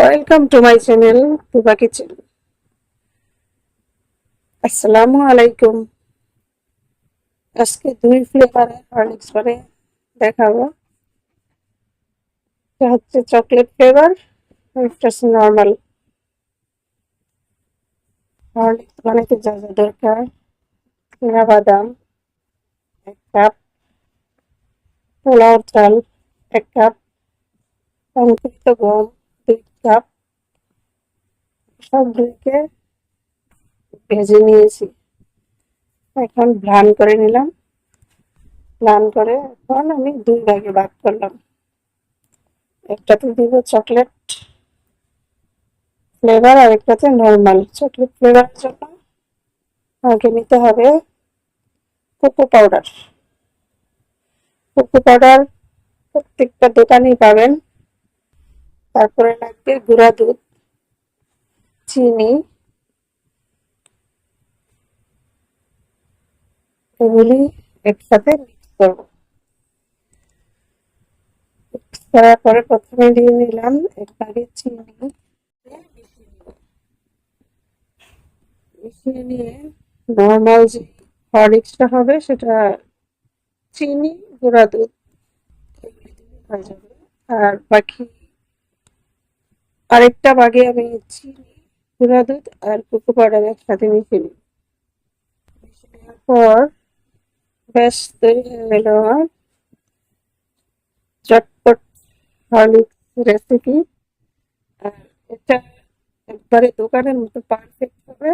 Welcome to my channel Tuba kitchen আসসালামু আলাইকুম আজকে দুই ফ্লেভারের হরলিক্স বারে দেখাবো। এটা হচ্ছে চকলেট ফ্লেভার একটা হচ্ছে নর্মাল হরলিক্স বানাইতে যা যা দরকার। চীনা বাদাম, এক কাপ পোলাও চাল, এক কাপ অঙ্কুরিত গম। কাপ সবগুলিকে ভেজে নিয়েছি। এখন ভ্রান করে নিলাম। ব্লান করে এখন আমি দুই ভাগে ভাগ করলাম। একটাতে দিব চকলেট ফ্লেভার আর একটাতে নর্মাল চকলেট ফ্লেভারের জন্য। আমাকে নিতে হবে কোকো পাউডার কোকো পাউডার প্রত্যেকটা দোকানেই পাবেন। তারপরে লাগবে গুঁড়া দুধ, চিনি, এগুলি একসাথে মিক্স করব। মিক্স করার পরে প্রথমে দিয়ে নিলাম এক বাটি চিনি। মিশিয়ে নিয়ে নর্মাল যে হরলিক্সটা হবে সেটা চিনি, গুঁড়া দুধ হয়ে যাবে আর বাকি আরেকটা বাগে আমি চিনি গুঁড়া দুধ আর কোকো পাউডার একসাথে মিশিয়ে নিই। মিশিয়ে নেওয়ার পর ব্যাস তৈরি হয়ে গেল আমার চটপট হরলিক্স রেসিপি আর এটা একবারে দোকানের মতো পারফেক্ট হবে।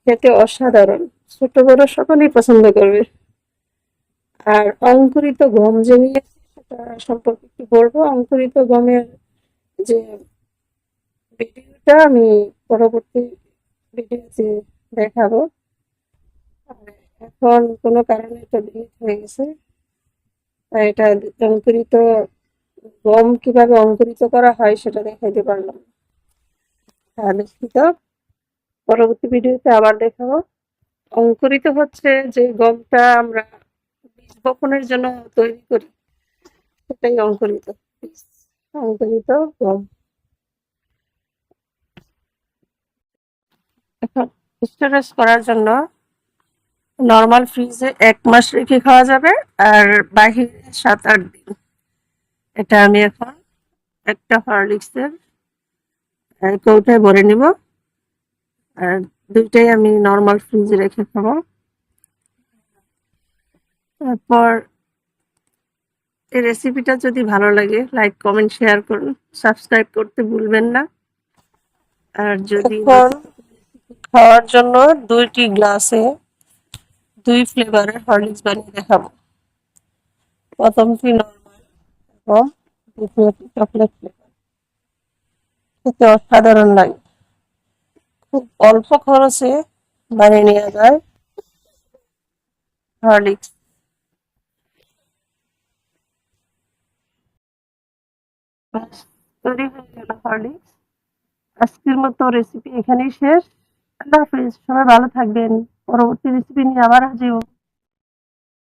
খেতে অসাধারণ। ছোট বড় সকলেই পছন্দ করবে। আর অঙ্কুরিত গম যে নিয়েছি সেটা সম্পর্কে একটু বলব। অঙ্কুরিত গমের যে ভিডিওটা আমি পরবর্তী ভিডিওতে দেখাবো। এখন কোনো কারণে এটা ডিলিট হয়ে গেছে। এটা অঙ্কুরিত, গম কীভাবে অঙ্কুরিত করা হয় সেটা দেখাইতে পারলাম দুঃখিত পরবর্তী ভিডিওতে আবার দেখাবো। অঙ্কুরিত হচ্ছে যে গমটা আমরা বীজ বপনের জন্য তৈরি করি, সেটাই অঙ্কুরিত। অঙ্কুরিত গম। স্টোরেজ করার জন্য নর্মাল ফ্রিজে এক মাস রেখে খাওয়া যাবে আর বাহিরে সাত, আট দিন। এটা আমি এখন একটা হরলিক্সের কৌটায় ভরে নিব। আর দুইটাই আমি নর্মাল ফ্রিজে রেখে খাব। তারপর এই রেসিপিটা যদি ভালো লাগে, লাইক, কমেন্ট, শেয়ার করুন। সাবস্ক্রাইব করতে ভুলবেন না। আর যদি খাওয়ার জন্য দুইটি গ্লাসে দুই ফ্লেভারের হরলিক্স বানিয়ে দেখাবো। প্রথমটি নর্মাল এবং দ্বিতীয়টি চকলেট ফ্লেভার খেতে অসাধারণ লাগে। খুব অল্প খরচে বানিয়ে নেওয়া যায় হরলিক্স। তৈরি হয়ে গেল হরলিক্স। আজকের মতো রেসিপি এখানেই শেষ। আল্লাহ হাফিজ সবাই ভালো থাকবেন। পরবর্তী রেসিপি নিয়ে আবার হাজির